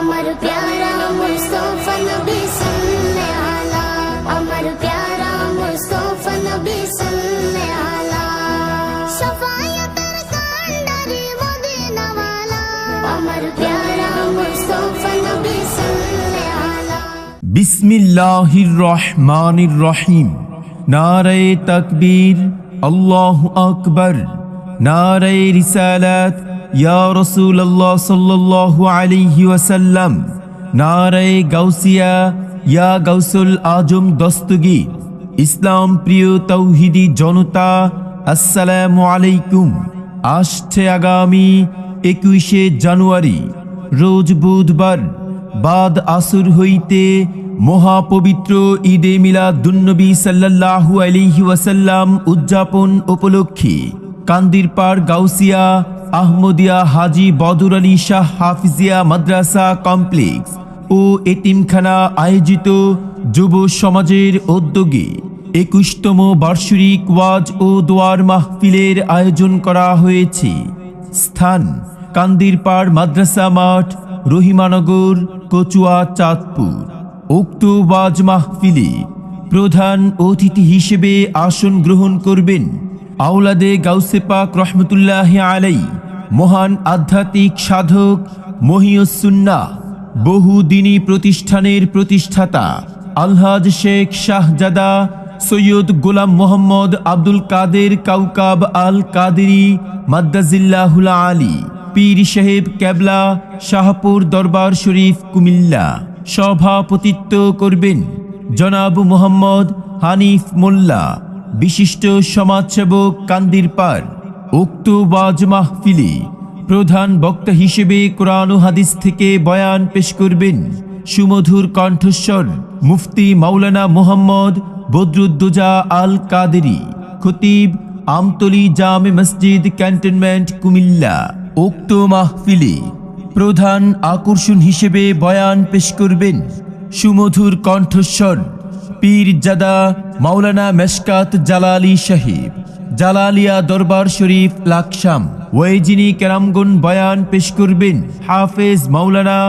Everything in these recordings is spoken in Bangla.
امر پیارا مصطفیٰ نبی صلی اللہ امر پیارا مصطفیٰ نبی صلی اللہ شفایت رکاندر ڈری مدینہ والا امر پیارا مصطفیٰ نبی صلی اللہ بسم اللہ الرحمن الرحیم نعرہ تکبیر اللہ اکبر نعرہ رسالت اللہ ইয়া রাসূলুল্লাহ সাল্লাল্লাহু আলাইহি ওয়াসাল্লাম, নারায়ে গাউসিয়া, ইয়া গাউসুল আজম দস্তগীর ইসলাম প্রিয় তৌহিদি জনতা, আসসালামু আলাইকুম। আসছে আগামী একুশে জানুয়ারি, রোজ বুধবার, বাদ আসর হইতে মহাপবিত্র ঈদে মিলাদুন্নবী সাল্লাল্লাহু আলাইহি ওয়াসাল্লাম উদযাপন উপলক্ষে, কান্দিরপাড় গাউসিয়া আহমদিয়া হাজি বদর আলী শাহ হাফিজিয়া মাদ্রাসা কমপ্লেক্স ও এতিমখানা আয়োজিত যুব সমাজের উদ্যোগে একুশতম বার্ষিক ওয়াজ ও দোয়ার মাহফিলের আয়োজন করা হয়েছে। স্থান কান্দিরপাড় মাদ্রাসা মাঠ, রহিমানগর, কচুয়া, চাঁদপুর। উক্ত ওয়াজ মাহফিলে প্রধান অতিথি হিসেবে আসন গ্রহণ করবেন আওলাদে গাউসে পাক রহমতুল্লাহ আলাই মহান আধ্যাত্মিক সাধক মহিউসুন্না বহুদিনী প্রতিষ্ঠানের প্রতিষ্ঠাতা আলহাজ শেখ শাহজাদা সৈয়দ গোলাম মোহাম্মদ আব্দুল কাদের কাউকাব আল কাদেরি মাদ্দাজিল্লাহুল আলী, পীর সাহেব কেবলা শাহপুর দরবার শরীফ, কুমিল্লা। সভাপতিত্ব করবেন জনাব মোহাম্মদ হানিফ মোল্লা, বিশিষ্ট সমাজসেবক কান্দিরপার উক্ত ওয়াজ মাহফিলে প্রধান বক্তা হিসেবে কোরআন হাদিস থেকে বয়ান পেশ করবেন সুমধুর কণ্ঠস্বর মুফতি মাওলানা মোহাম্মদ বদরুদ্দোজা আল কাদেরি খতিব আমতলি জামে মসজিদ ক্যান্টনমেন্ট কুমিল্লা। উক্ত মাহফিলে প্রধান আকর্ষণ হিসেবে বয়ান পেশ করবেন সুমধুর কণ্ঠস্বর পীরজাদা মাওলানা মেশকাত জালালি সাহেব, জালালিয়া দরবার শরীফ লাকসাম ওয়েজিনী কেরামগুন বয়ান পেশ করবেন, হাফেজ মাওলানা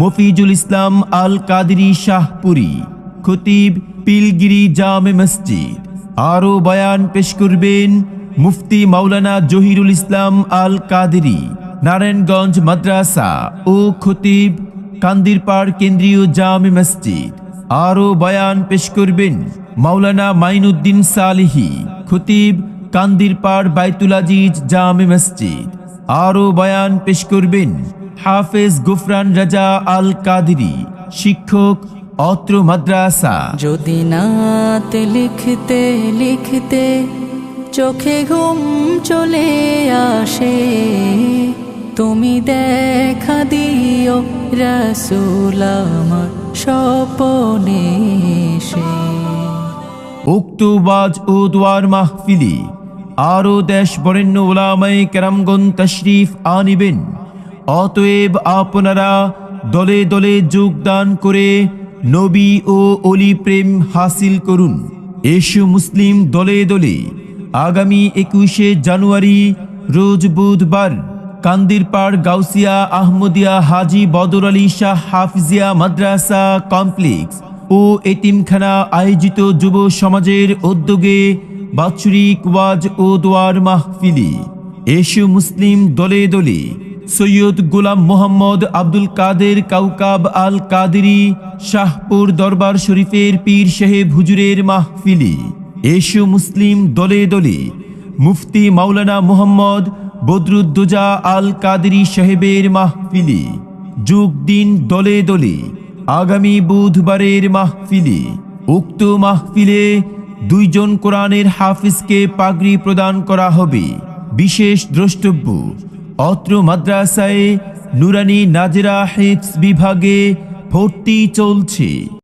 মফিজুল ইসলাম আল কাদরি শাহপুরি, খতিব পিলগিরি জামে মসজিদ। আরও বয়ান পেশ করবেন মুফতি মাওলানা জহিরুল ইসলাম আল কাদেরি নারায়ণগঞ্জ মাদ্রাসা ও খতিব কান্দিরপাড় কেন্দ্রীয় জামে মসজিদ। আরও বয়ান পেশ করবেন মাওলানা মাইনুদ্দিন সালিহি, খতিব কান্দিরপাড় বাইতুল আজিজ জামে মসজিদ। আরও বয়ান পেশ করবেন হাফেজ গুফরান রাজা আল কাদেরি, শিক্ষক, অত্র মাদ্রাসা। যদি নাতে লিখতে লিখতে চোখে ঘুম চলে আসে, তুমি দেখা দিও রসুল স্বপনে সে। উক্ত ওয়াজ ও দোয়ার মাহফিলি আরও দেশ বরেণ্য ওলামাই কেরামগন তশরিফ আনিবেন। অতএব আপনারা দলে দলে যোগদান করে নবী ও অলি প্রেম হাসিল করুন। এসু মুসলিম দলে দলে আগামী একুশে জানুয়ারি, রোজ বুধবার কান্দিরপাড় গাউসিয়া, আহমদিয়া, হাজি বদর আলী শাহ হাফিজিয়া মাদ্রাসা কমপ্লেক্স ও এতিমখানা আয়োজিত যুব সমাজের উদ্যোগে বাৎসরিক ওয়াজ ও দোয়ার মাহফিলি এসু মুসলিম দলে দলে সৈয়দ গোলাম মোহাম্মদ আব্দুল কাদের কাউকাব আল কাদেরি শাহপুর দরবার শরীফের পীর সাহেব হুজুরের মাহফিলি এসু মুসলিম দলে দলে মুফতি মাওলানা মোহাম্মদ বদরুদ্দোজা আল কাদেরি সাহেবের মাহফিলি, যোগ দিন দলে দলে, আগামী বুধবারের মাহফিলে, উক্ত মাহফিলে দুইজন কোরআনের হাফিজকে পাগড়ি প্রদান করা হবে। বিশেষ দ্রষ্টব্য, অত্র মাদ্রাসায় নুরানি নাজরা হেফস বিভাগে ভর্তি চলছে।